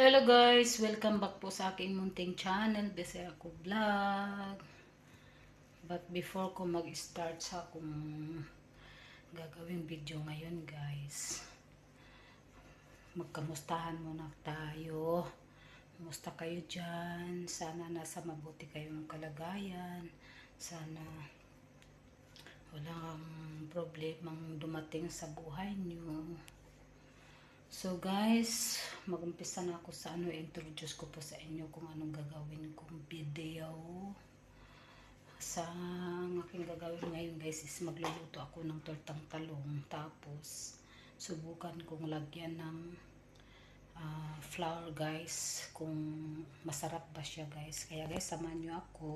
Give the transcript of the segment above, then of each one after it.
Hello guys! Welcome back po sa aking munting channel, Bisaya ko Vlog. But before ko mag-start sa akong gagawing video ngayon guys, magkamustahan muna tayo. Kumusta kayo dyan? Sana nasa mabuti kayong kalagayan. Sana walang problemang dumating sa buhay niyo. So guys, magumpisa na ako sa ano, introduce ko po sa inyo kung anong gagawin kong video. Sa ang aking gagawin ngayon guys is magluluto ako ng tortang talong. Tapos, subukan kong lagyan ng ah, flour guys kung masarap ba siya guys. Kaya guys, samahan nyo ako.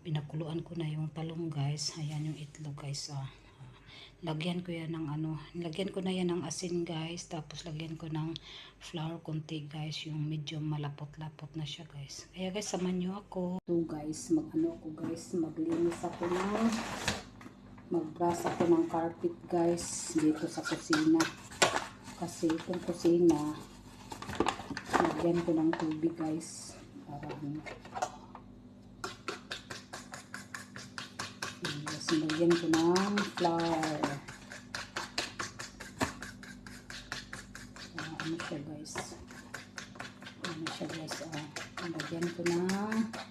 Pinakuluan ko na yung talong guys. Ayan yung itlog guys ah lagyan ko yan ng ano, lagyan ko na yan ng asin guys, tapos lagyan ko ng flour konti guys, yung medyo malapot-lapot na siya guys. Kaya guys, samahan nyo ako. So guys, mag ano ako guys, maglinis ako ng magbras ako ng carpet guys, dito sa kusina. Kasi itong kusina, lagyan ko ng tubig guys, para Tapos nilagyan ko ng flour. Ah, ano siya guys? Ano siya guys? Ah, nilagyan ko ng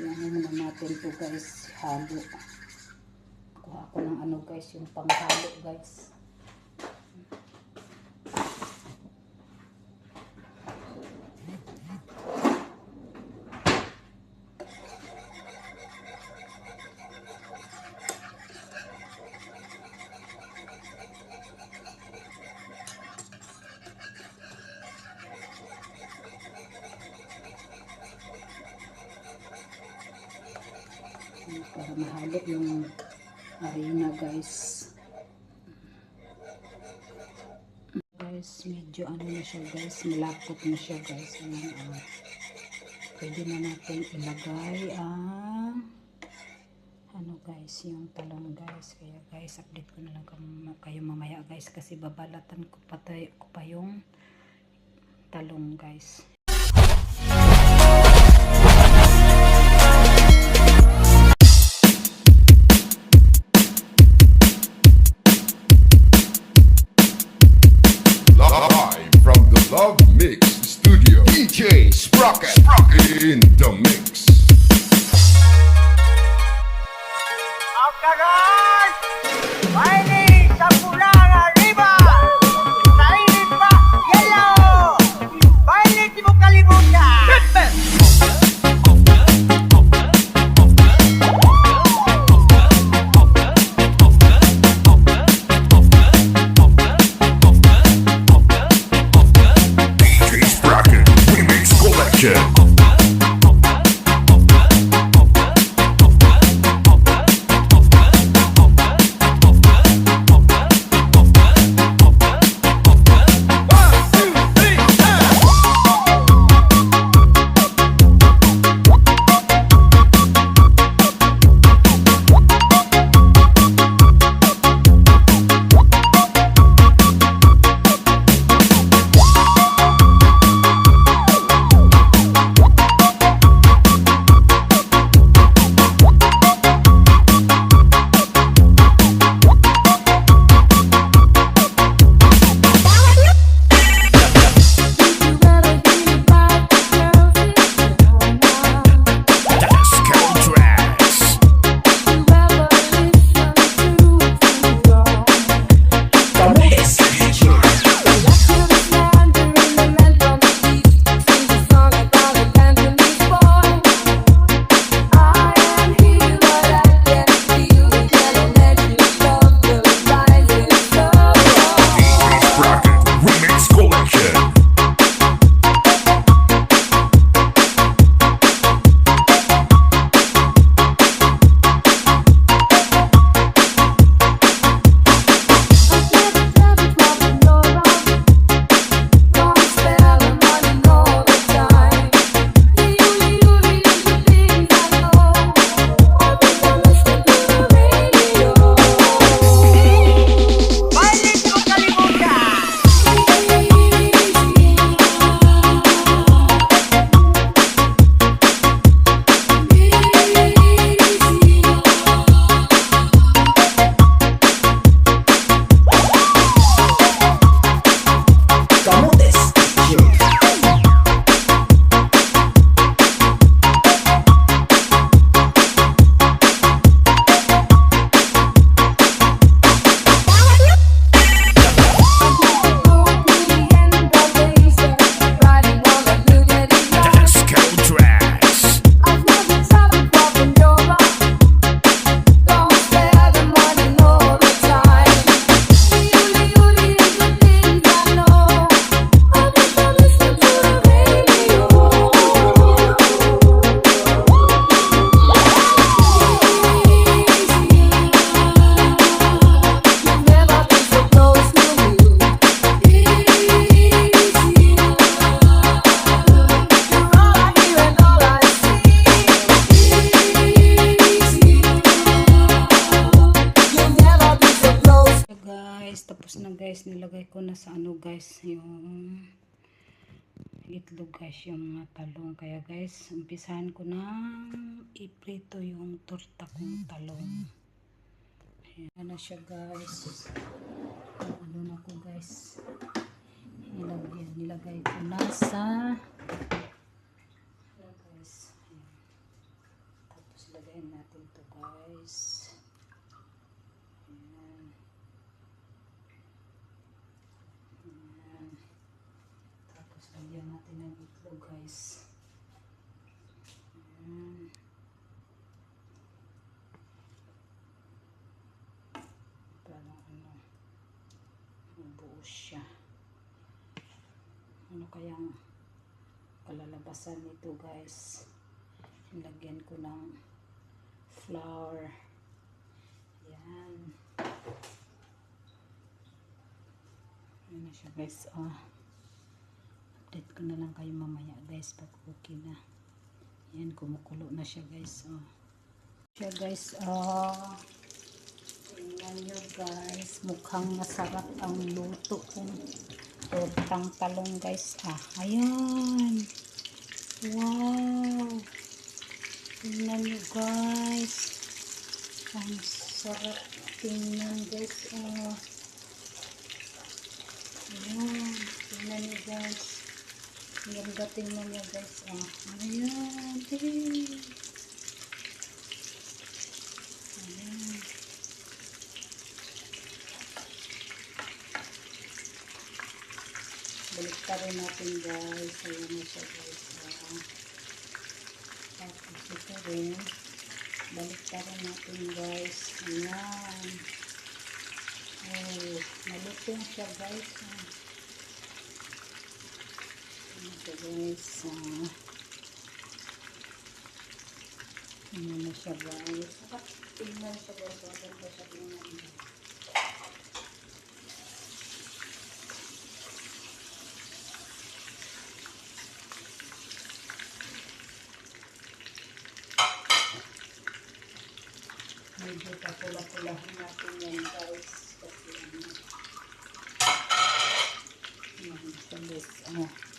yan muna natin to guys. Halo. Kuha ko ng ano guys, yung panghalo guys. para mahalo yung harina guys. Guys medyo ano na siya guys. Malapot na siya guys. Ayan, ah. pwede na natin ilagay ang ano guys yung talong guys. Kaya guys update ko na lang kayo mamaya guys. Kasi babalatan ko pa, tayo, ko pa yung talong guys Live from the Love Mix Studio. DJ Sprocket. In the mix. Ang kagat! Guys, nilagay ko na sa ano guys, yung itlog guys, yung talong. Kaya guys, umpisahan ko na iprito yung torta kong talong. Ayan na siya guys. Ano na ko guys. Nilagay, nilagay ko na sa ano guys. Ayan. Tapos lagayin natin to guys. Ayan. Ayan. Tapos lagyan natin itlog guys. Ayan. Parang ano, buo siya. Ano kayang kalalabasan nito guys? Lagyan ko ng flour. Ayan. Ayan na siya guys. Oh. Update ko na lang kayo mamaya guys pag okay na. Ayan, kumukulo na siya guys. Oh. Siya guys. Oh. Tingnan nyo guys. Mukhang masarap ang luto kong tortang talong guys. Ah, ayan. Wow. Tingnan nyo guys. Ang sarap tingnan guys. Oh. Ayan. Tingnan nyo guys. Ang ganda tingnan nyo guys. Oh. Ayan. Ayan. Ayan. Balik pa rin natin guys. Ayan na siya guys. Oh. Tapos ito rin. Balik pa rin natin guys. Ayan. Oh, malutong siya guys. Oh. Ayan siya guys. Oh. Ayan na siya guys. Tingnan siya guys. Maganda siya tingnan. Medyo papula-pulahin natin yan guys. Kasi ano. Yan, siya guys. Oh.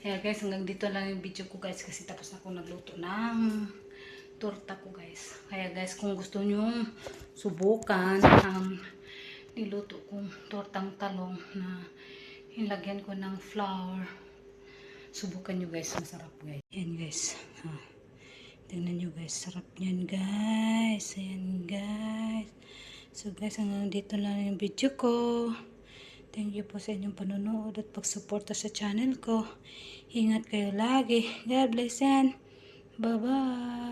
Kaya guys, hanggang dito lang yung video ko guys kasi tapos na ako nagluto ng torta ko guys. Kaya guys, kung gusto nyo subukan ang niluto kong tortang talong na ilagyan ko ng flour. Subukan nyo guys, masarap guys. Yan guys. Ha. Tingnan nyo guys, sarap yan guys. Ayan guys. So guys, hanggang dito lang yung video ko. Thank you po sa inyong panonood at pagsuporta sa channel ko. Ingat kayo lagi. God bless and bye-bye.